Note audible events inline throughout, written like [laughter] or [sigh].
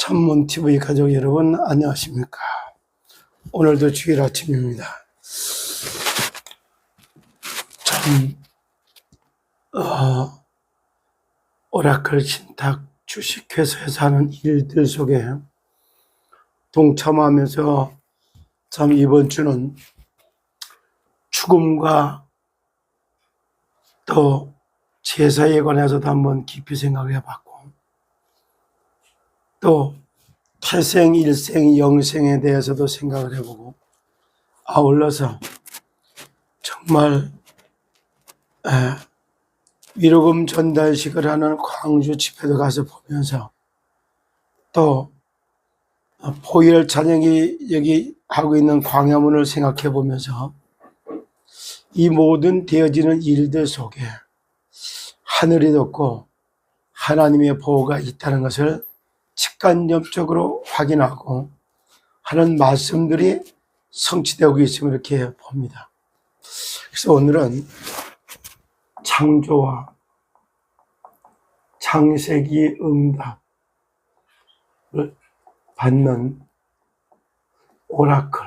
천문TV 가족 여러분 안녕하십니까? 오늘도 주일 아침입니다. 참 어, 오라클 신탁 주식회사에서 하는 일들 속에 동참하면서 참 이번 주는 죽음과 또 제사에 관해서도 한번 깊이 생각해 봤고 또 태생, 일생, 영생에 대해서도 생각을 해보고 아울러서 정말 에, 위로금 전달식을 하는 광주 집회도 가서 보면서 또 어, 포일 찬양이 여기 하고 있는 광야문을 생각해 보면서 이 모든 되어지는 일들 속에 하늘이 덮고 하나님의 보호가 있다는 것을 직간접적으로 확인하고 하는 말씀들이 성취되고 있음을 이렇게 봅니다. 그래서 오늘은 창조와 창세기 응답을 받는 오라클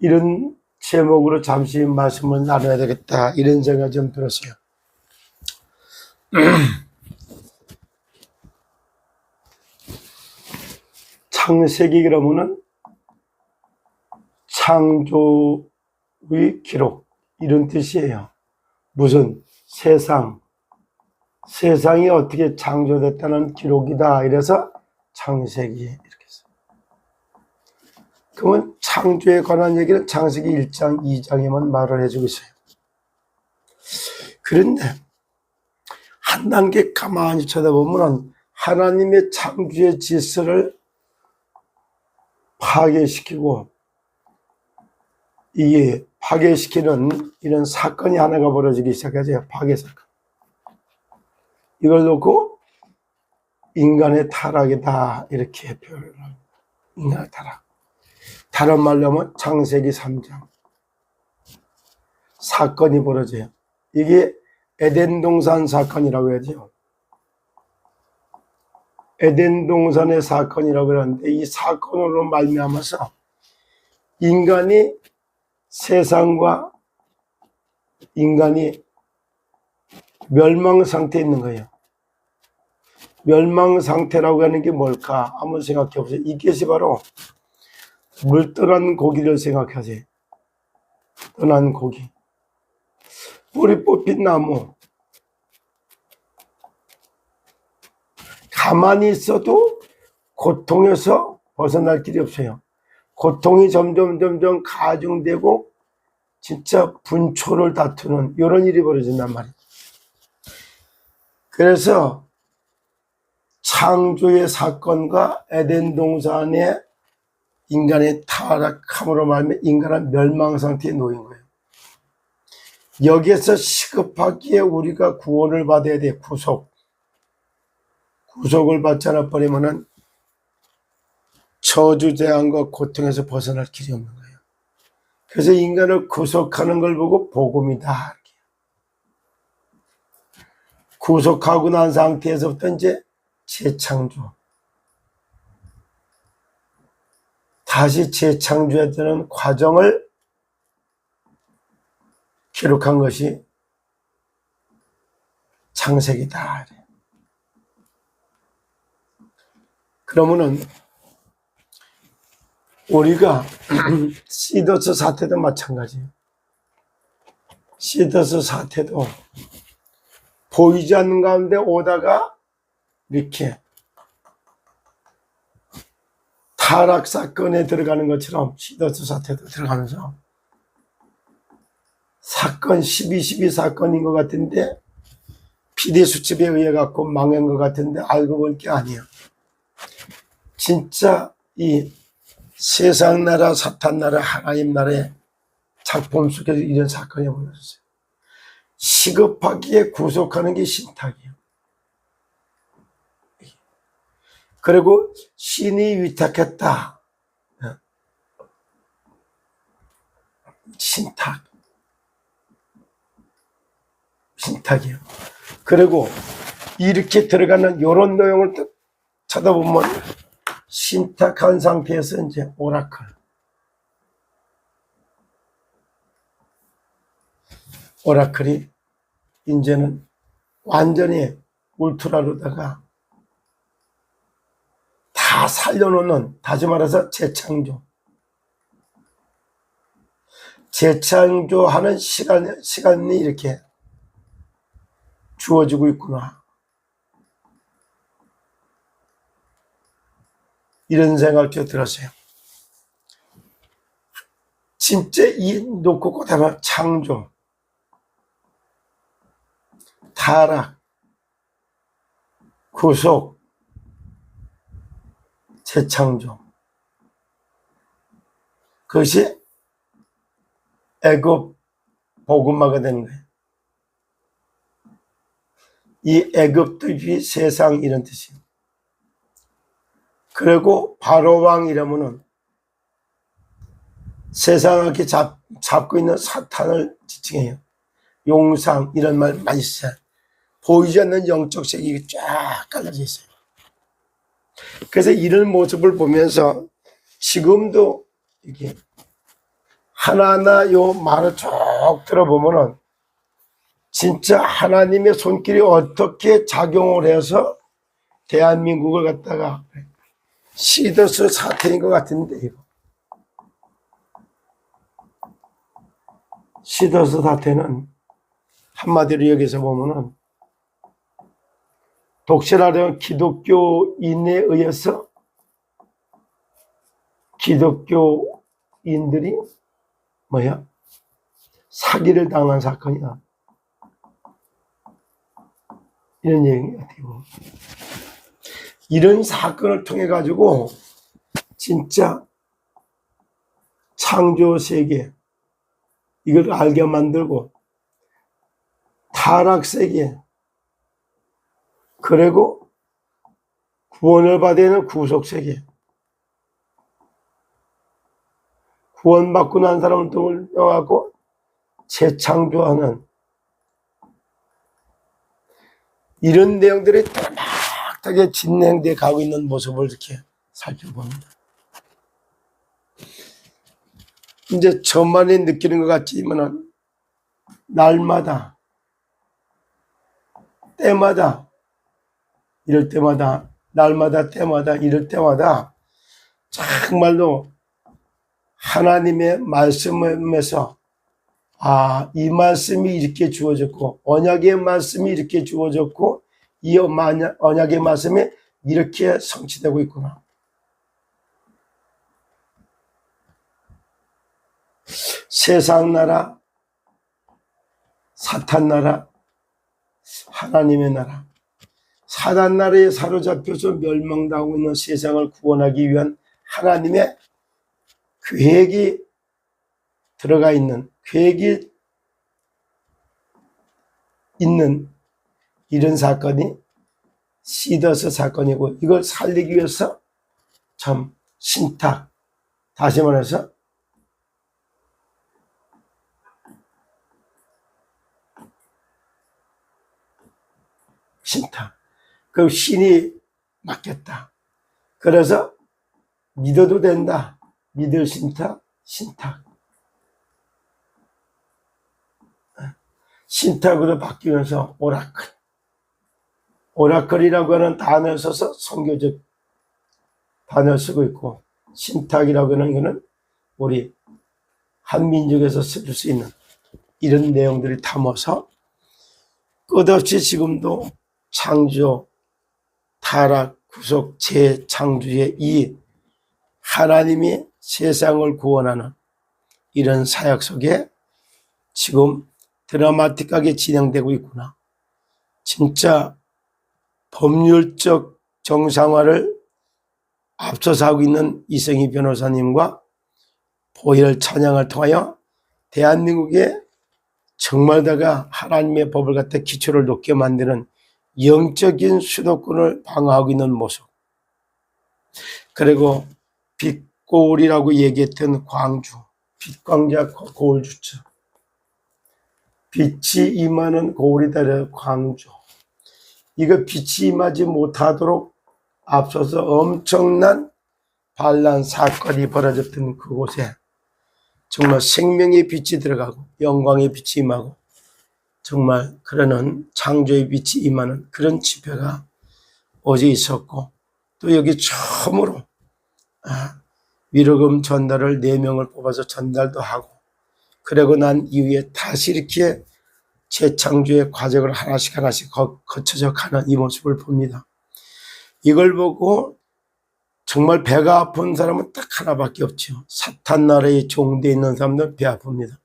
이런 제목으로 잠시 말씀을 나눠야 되겠다 이런 생각이 좀 들었어요. [clears throat] 창세기 그러면은 창조의 기록 이런 뜻이에요. 무슨 세상 세상이 어떻게 창조됐다는 기록이다 이래서 창세기 이렇게 써요. 그러면 창조에 관한 얘기는 창세기 1장 2장에만 말을 해주고 있어요. 그런데 한 단계 가만히 쳐다보면 하나님의 창조의 질서를 파괴시키고 이게 파괴시키는 이런 사건이 하나가 벌어지기 시작하죠. 파괴 사건. 이걸 놓고 인간의 타락이다 이렇게 표현을 합니다. 인간의 타락. 다른 말로 하면 창세기 3장. 사건이 벌어져요. 이게 에덴 동산 사건이라고 해야죠. 에덴 동산의 사건이라고 그러는데 이 사건으로 말미암아서 인간이 세상과 인간이 멸망 상태에 있는 거예요. 멸망 상태라고 하는 게 뭘까? 한번 생각해 보세요. 이것이 바로 물 떠난 고기를 생각하세요. 떠난 고기. 뿌리 뽑힌 나무. 가만히 있어도 고통에서 벗어날 길이 없어요. 고통이 점점 점점 가중되고 진짜 분초를 다투는 이런 일이 벌어진단 말이에요. 그래서 창조의 사건과 에덴 동산의 인간의 타락함으로 말하면 인간은 멸망 상태에 놓인 거예요. 여기에서 시급하기에 우리가 구원을 받아야 돼 구속. 구속을 받지 않아 버리면은 저주재앙과 고통에서 벗어날 길이 없는 거예요. 그래서 인간을 구속하는 걸 보고 복음이다. 구속하고 난 상태에서부터 이제 재창조. 다시 재창조해야 되는 과정을 기록한 것이 창세기다. 그러면은 우리가 [clears throat] 시더스 사태도 마찬가지예요. 시더스 사태도 보이지 않는 가운데 오다가 이렇게 타락 사건에 들어가는 것처럼 시더스 사태도 들어가면서 사건 12, 12 사건인 것 같은데 비대 수첩에 의해 갖고 망한 것 같은데 알고 볼 게 아니에요. 진짜 이 세상 나라, 사탄 나라, 하나님 나라의 작품 속에서 이런 사건이 벌어졌어요. 시급하기에 구속하는 게 신탁이에요. 그리고 신이 위탁했다. 신탁. 신탁이에요. 그리고 이렇게 들어가는 요런 내용을 딱 쳐다보면 신탁한 상태에서 이제 오라클. 오라클이 이제는 완전히 울트라로다가 다 살려놓는, 다시 말해서 재창조. 재창조하는 시간, 시간이 이렇게 주어지고 있구나. 이런 생각이 들었어요. 진짜 이 놓고 보다가 창조, 타락, 구속, 재창조. 그것이 애굽 복음화가 되는 거예요. 이 애굽도 이 세상 이런 뜻이에요. 그리고 바로 왕 이러면은 세상을 이렇게 잡, 잡고 있는 사탄을 지칭해요. 용상 이런 말 많이 써요. 보이지 않는 영적 세계가 쫙 깔려져 있어요. 그래서 이런 모습을 보면서 지금도 이게 하나하나 요 말을 쭉 들어보면은 진짜 하나님의 손길이 어떻게 작용을 해서 대한민국을 갖다가 시더스 사태인 것 같은데 이거 시더스 사태는 한마디로 여기서 보면은 독실하려는 기독교인에 의해서 기독교인들이 뭐야? 사기를 당한 사건이야. 이런 얘기가 되고. 이런 사건을 통해 가지고 진짜 창조 세계 이걸 알게 만들고 타락 세계 그리고 구원을 받는 구속 세계 구원받고 난 사람을 통해갖고 재창조하는 이런 내용들이 또막하게 진행돼 가고 있는 모습을 이렇게 살펴봅니다. 이제 저만이 느끼는 것 같지만은 날마다 때마다 이럴 때마다 날마다 때마다 이럴 때마다 정말로 하나님의 말씀에서 아, 이 말씀이 이렇게 주어졌고, 언약의 말씀이 이렇게 주어졌고, 이 언약의 말씀이 이렇게 성취되고 있구나. 세상 나라, 사탄 나라, 하나님의 나라, 사단 나라에 사로잡혀서 멸망당하고 있는 세상을 구원하기 위한 하나님의 계획이 들어가 있는 계획이 있는 이런 사건이 시더스 사건이고 이걸 살리기 위해서 참 신탁 다시 말해서 신탁. 그 신이 맡겼다. 그래서 믿어도 된다. 믿을 신탁 신탁. 신탁으로 바뀌면서 오라클. 오라클이라고 하는 단어를 써서 성교적 단어를 쓰고 있고, 신탁이라고 하는 것은 우리 한민족에서 쓸 수 있는 이런 내용들을 담아서 끝없이 지금도 창조, 타락, 구속, 재창조의 이 하나님이 세상을 구원하는 이런 사역 속에 지금 드라마틱하게 진행되고 있구나. 진짜 법률적 정상화를 앞서서 하고 있는 이성희 변호사님과 보혈 찬양을 통하여 대한민국에 정말다가 하나님의 법을 갖다 기초를 높게 만드는 영적인 수도권을 방어하고 있는 모습. 그리고 빛고울이라고 얘기했던 광주, 빛광자 고울주처. 빛이 임하는 고울이다려 광주. 이거 빛이 임하지 못하도록 앞서서 엄청난 반란 사건이 벌어졌던 그곳에 정말 생명의 빛이 들어가고 영광의 빛이 임하고 정말 그러는 창조의 빛이 임하는 그런 집회가 어제 있었고 또 여기 처음으로 아, 위로금 전달을 네명을 뽑아서 전달도 하고 그러고 난 이후에 다시 이렇게 재창조의 과정을 하나씩 하나씩 거, 거쳐져 가는 이 모습을 봅니다. 이걸 보고 정말 배가 아픈 사람은 딱 하나밖에 없죠. 사탄 나라의 종되어 있는 사람들은 배 아픕니다.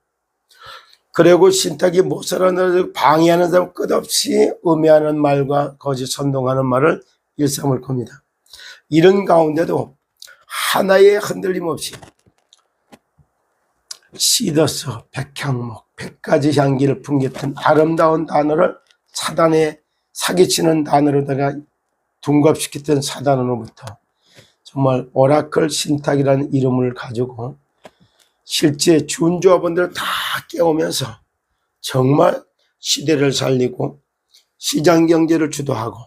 그리고 신탁이 못 살아나서 방해하는 사람 끝없이 음해하는 말과 거짓 선동하는 말을 일삼을 겁니다. 이런 가운데도 하나의 흔들림 없이 시더스, 백향목, 백가지 향기를 풍겼던 아름다운 단어를 사단에 사기치는 단어로다가 둔갑시켰던 사단으로부터 정말 오라클 신탁이라는 이름을 가지고 실제 준조합원들을 다 깨우면서 정말 시대를 살리고 시장 경제를 주도하고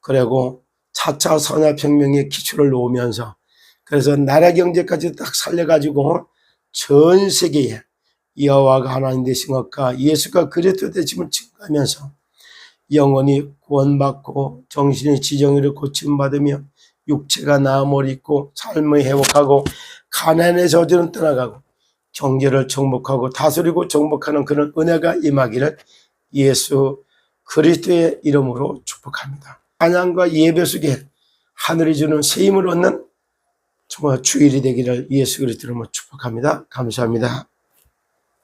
그리고 차차 산업혁명의 기초를 놓으면서 그래서 나라 경제까지 딱 살려가지고 전 세계에 여호와가 하나님 되신 것과 예수가 그리스도 되심을 증거하면서 영혼이 구원받고 정신의 지정의를 고침받으며 육체가 나음을 입고 삶을 회복하고 가난의 저주는 떠나가고 경제를 정복하고 다스리고 정복하는 그런 은혜가 임하기를 예수 그리스도의 이름으로 축복합니다. 찬양과 예배 속에 하늘이 주는 새 힘을 얻는 정말 주일이 되기를 예수 그리스도 이름으로 축복합니다. 감사합니다.